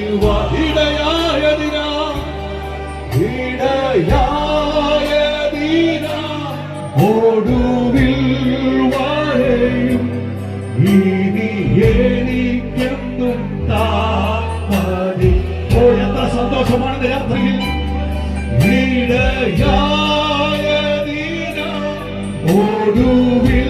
ചാരിവഹിടയായതിനാ ഇടയായതിനാ ഒടുവിൽ വരെയും ഇനി എനിക്കെന്നും താമതി. ഓ എത്ര സന്തോഷമാണ് രാത്രിയിൽ. ഇടയായതിനാ ഒടുവിൽ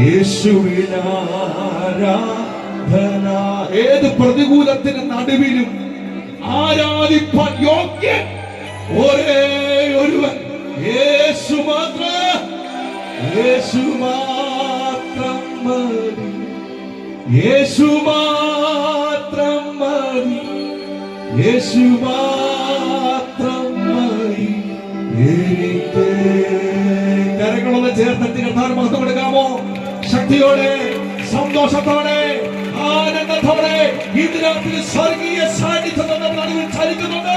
യേശുവിനാരാധന. ഏത് പ്രതികൂലത്തിന് നടുവിലും ആരാധിപ്പാൻ യോഗ്യൻ ഒരേ ഒരുവൻ. യേശു മാത്രം യേശു മാത്രം മതി. യേശു മാത്രം മതി. യേശു മാത്രം കരങ്ങളൊന്ന് ചേർത്ത് കർത്താൻ മഹത്വം കൊടുക്കാമോ? ശക്തിയോടെ സന്തോഷത്തോടെ ആനന്ദത്തോടെ ഇതിനകത്ത് സ്വർഗീയ സാന്നിധ്യം നമ്മുടെ നടുവിൽ ചലിക്കുന്നുണ്ട്.